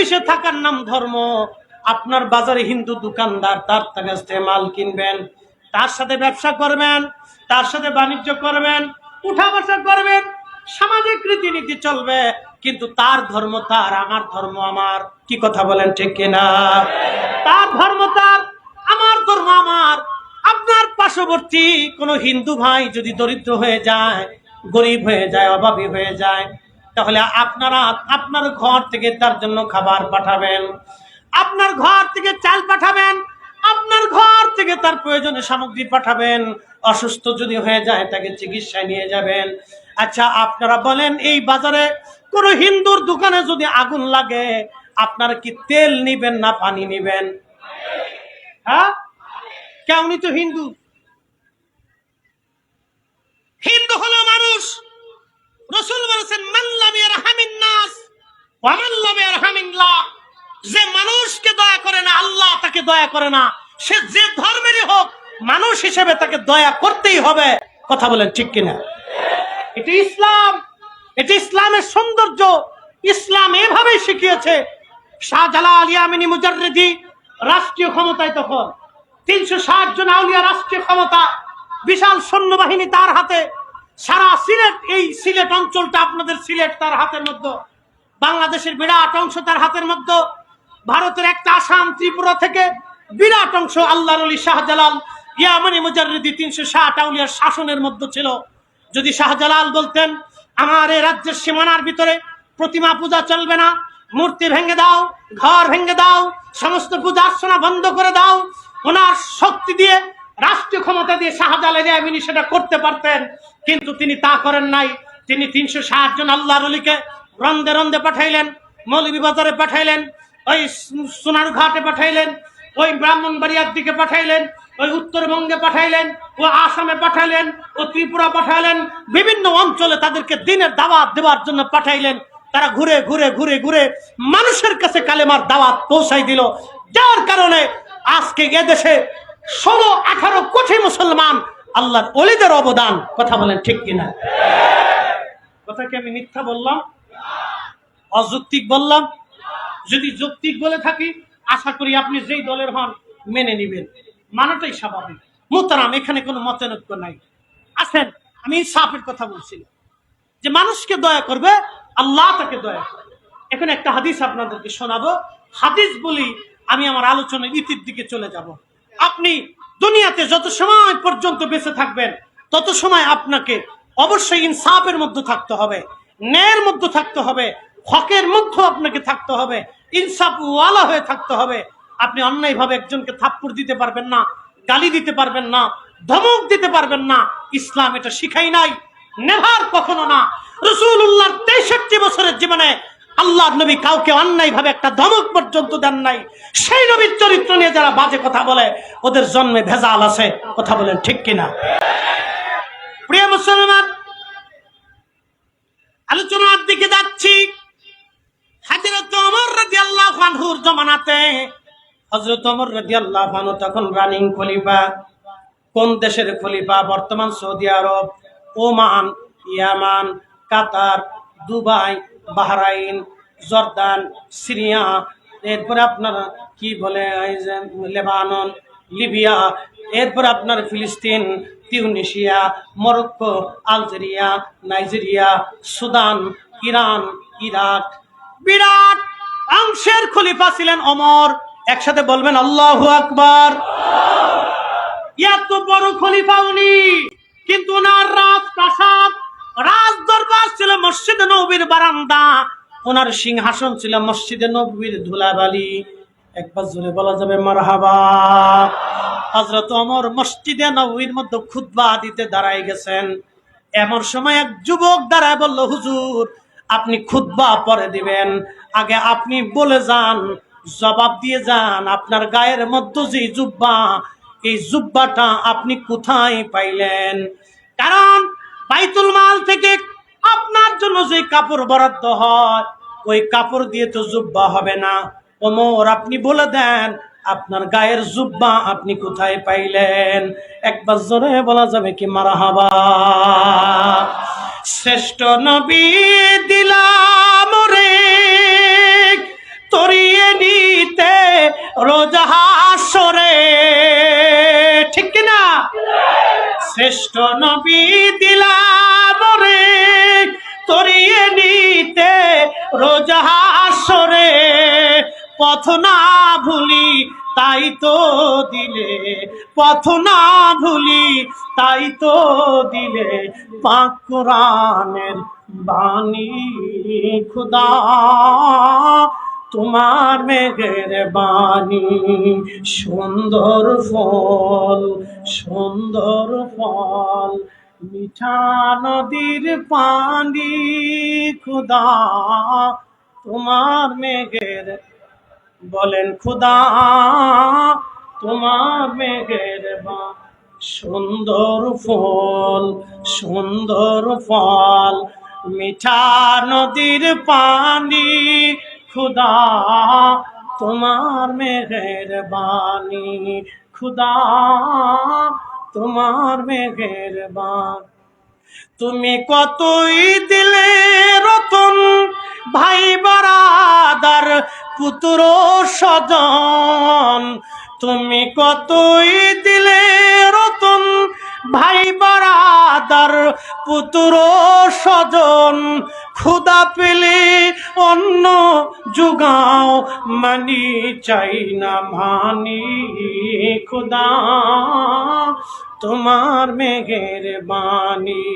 মিলেমিশে থাকার নাম ধর্ম। আপনার বাজারে হিন্দু দোকানদার, তার কাছ থেকে মাল কিনবেন, তার সাথে ব্যবসা করবেন, তার সাথে বাণিজ্য করবেন, উঠা বসা করবেন, সামাজিক রীতিনীতি চলবে, কিন্তু তার ধর্ম তার, আমার ধর্ম আমার। কি কথা বলেন ঠিক কিনা? তার ধর্ম তার, আমার ধর্ম আমার। আপনার পার্শ্ববর্তী কোনো হিন্দু ভাই যদি দরিদ্র হয়ে যায়, গরিব হয়ে যায়, অভাবী হয়ে যায় তাহলে আপনারা আপনার ঘর থেকে তার জন্য খাবার পাঠাবেন। আপনার ঘর থেকে চাল পাঠাবেন। আপনার ঘর থেকে তার প্রয়োজনীয় সামগ্রী পাঠাবেন। অসুস্থ যদি হয়ে যায় তাকে চিকিৎসায় নিয়ে যাবেন। আচ্ছা আপনারা বলেন, এই বাজারে কোন হিন্দুর দোকানে যদি আগুন লাগে, আপনারা কি তেল নিবেন না পানি নিবেন? হ্যাঁ? কেমনি তো হিন্দু? যে মানুষকে দয়া করে না, আল্লাহ তাকে দয়া করে না। সে যে ধর্মেরই হোক, মানুষ হিসেবে তাকে দয়া করতেই হবে। কথা বলেন ঠিক কিনা? এটি ইসলাম। এটি ইসলামের সৌন্দর্য। ইসলাম এভাবেই শিখিয়েছে শাহজালাল ইয়ামিনী মুজাররেদি রাষ্ট্রীয় ক্ষমতায় তখন। তিনশো ষাট জন আউলিয়া রাষ্ট্রীয় ক্ষমতা। বিশাল সৈন্যবাহিনী তার হাতে। সারা সিলেট, এই সিলেট অঞ্চলটা আপনাদের সিলেট তার হাতের মধ্যে। বাংলাদেশের বিরাট অংশ তার হাতের মধ্যে। ভারতের একটা আসাম, ত্রিপুরা থেকে বিরাট অংশ আল্লাহর আলী শাহজালাল। ইয়ামানি মুজাররিদি তিনশো ষাট আউলিয়ার শাসনের মধ্যে ছিল। যদি শাহজালাল বলতেন, আমার এই রাজ্যের সীমানার ভিতরে প্রতিমা পূজা চলবে না। মূর্তি ভেঙে দাও, ঘর ভেঙে দাও, সমস্ত পূজা অর্চনা বন্ধ করে দাও। ওনার শক্তি দিয়ে, রাষ্ট্রীয় ক্ষমতা দিয়ে শাহজালাল ইয়ামিনী সেটা করতে পারতেন। কিন্তু তিনি তা করেন নাই। তিনি তিনশো ষাট জন আল্লাহর অলিকে রন্দে রন্দে পাঠাইলেন, মৌলভীবাজারে পাঠাইলেন, ওই সোনার ঘাটে পাঠাইলেন, ওই ব্রাহ্মণবাড়িয়ার দিকে পাঠাইলেন, ওই উত্তরবঙ্গে পাঠাইলেন, ও আসামে পাঠাইলেন, ও ত্রিপুরা পাঠাইলেন, বিভিন্ন অঞ্চলে তাদেরকে দিনের দাওয়াত দেওয়ার জন্য পাঠাইলেন। তারা ঘুরে ঘুরে ঘুরে ঘুরে মানুষের কাছে কালেমার দাওয়াত পৌঁছাই দিল। যার কারণে আজকে এদেশে ষোলো, আঠারো কোটি মুসলমান আল্লাহর অলিদের অবদান, কথা বলেন ঠিক কিনা? কথা কি আমি মিথ্যা বললাম? অযৌক্তিক বললাম? যদি যৌক্তিক বলে থাকি, আশা করি আপনি যেই দলের হন, মেনে নিবেন। মানাটাই স্বাভাবিক। মোতারাম এখানে কোনো মতানৈক্য নাই। আসেন, আমি সাপের কথা বলছিলাম যে মানুষকে দয়া করবে, আল্লাহ তাকে দয়া করবে। এখন একটা হাদিস আপনাদেরকে শোনাবো। হাদিস বলি আমি আমার আলোচনার ইতির দিকে চলে যাব। আপনি দুনিয়াতে যত সময় পর্যন্ত বেঁচে থাকবেন, তত সময় আপনাকে অবশ্যই ইনসাফের মধ্যে থাকতে হবে, ন্যায়ের মধ্যে থাকতে হবে হকের মধ্যে আপনাকে থাকতে হবে, ইনসাফ ওয়ালা হয়ে থাকতে হবে। আপনি অন্যায়ভাবে একজনকে থাপ্পড় দিতে পারবেন না, গালি দিতে পারবেন না, ধমক দিতে পারবেন না। ইসলাম এটা শিখাই নাই, নেভার কখনো না। রসুল্লাহ তেষট্টি বছরের জীবনে আল্লাহ নবী কাউকে অন্যায় ভাবে একটা ধমক পর্যন্ত দেন নাই। সেই নবীর চরিত্র নিয়ে যারা বাজে কথা বলে, ওদের জন্মে ভেজাল আছে, কথা বলেন ঠিক কিনা? প্রিয় মুসলমান আনহুর জমানাতে হযরত ওমর রাদিয়াল্লাহু আনহু তখন রানিং খলিফা। কোন দেশের খলিফা? বর্তমান Saudi Arab, Oman, Yemen, Qatar, Dubai, Bahrain, Jordan, Syria, এরপরে আপনার কি বলে লেবানন, লিবিয়া, এরপর আপনার ফিলিস্তিন, Tunisia, Morocco, Algeria, Nigeria, Sudan, Iran, Iraq. বিরাট অংশের খলিফা ছিলেন অমর। একসাথে বলবেন, আল্লাহু আকবার। এত বড় খলিফা উনি। কিন্তু ওনার রাজপ্রাসাদ রাজ দরবার ছিল মসজিদে নবীর বারান্দা। ওনার সিংহাসন ছিল মসজিদে নবীর ধুলাবালি। একবার জোরে বলা যাবে, মারহাবা। হজরত অমর মসজিদে নবীর মধ্যে খুতবা দিতে দাঁড়াই গেছেন। এমন সময় এক যুবক দাঁড়ায় বলল, হুজুর, আপনি খুতবা পরে দিবেন। আগে আপনি বলে যান, জবাব দিয়ে যান, আপনার গায়ের মধ্যে যে জুব্বা, এই জুব্বাটা আপনি কোথায় পাইলেন? কারণ বাইতুল মাল থেকে আপনার জন্য যে কাপড় বরাদ্দ হয়, ওই কাপড় দিয়ে তো জুব্বা হবে না। ওমর, আপনি বলে দেন, আপনার গায়ের জুব্বা আপনি কোথায় পাইলেন? একবার জোরে বলা যাবে কি মারাহাবা? শ্রেষ্ঠ নবী দিলাম রে রোজাহাসরে ঠিক না শ্রেষ্ঠ নবী দিলাম রে, তরিয়ে নিতে রোজা হাসরে। পথ না ভুলি তাই তো দিলে, পথ না ভুলি তাই তো দিলে। পাক কোরআনের বাণী, খুদা। তোমার মেঘের বাণী, সুন্দর ফল সুন্দর ফল, মিঠা নদীর পানি, খুদা, তোমার মেঘের, বলেন খুদা, তোমার মেঘের বা, সুন্দর ফল সুন্দর ফল, মিঠা নদীর পানি খুদা, তোমার মেঘের বাণী খুদা, তোমার মেঘের বাণী তুমি কতই দিলে রতন, ভাই বারাদার পুত্র সজন তুমি কতই দিলে রতন, ভাই বারাদার পুত্র সজন খুদা পেলে যুগাও মানি চাই না মানি খুদা তোমার মেঘের বাণী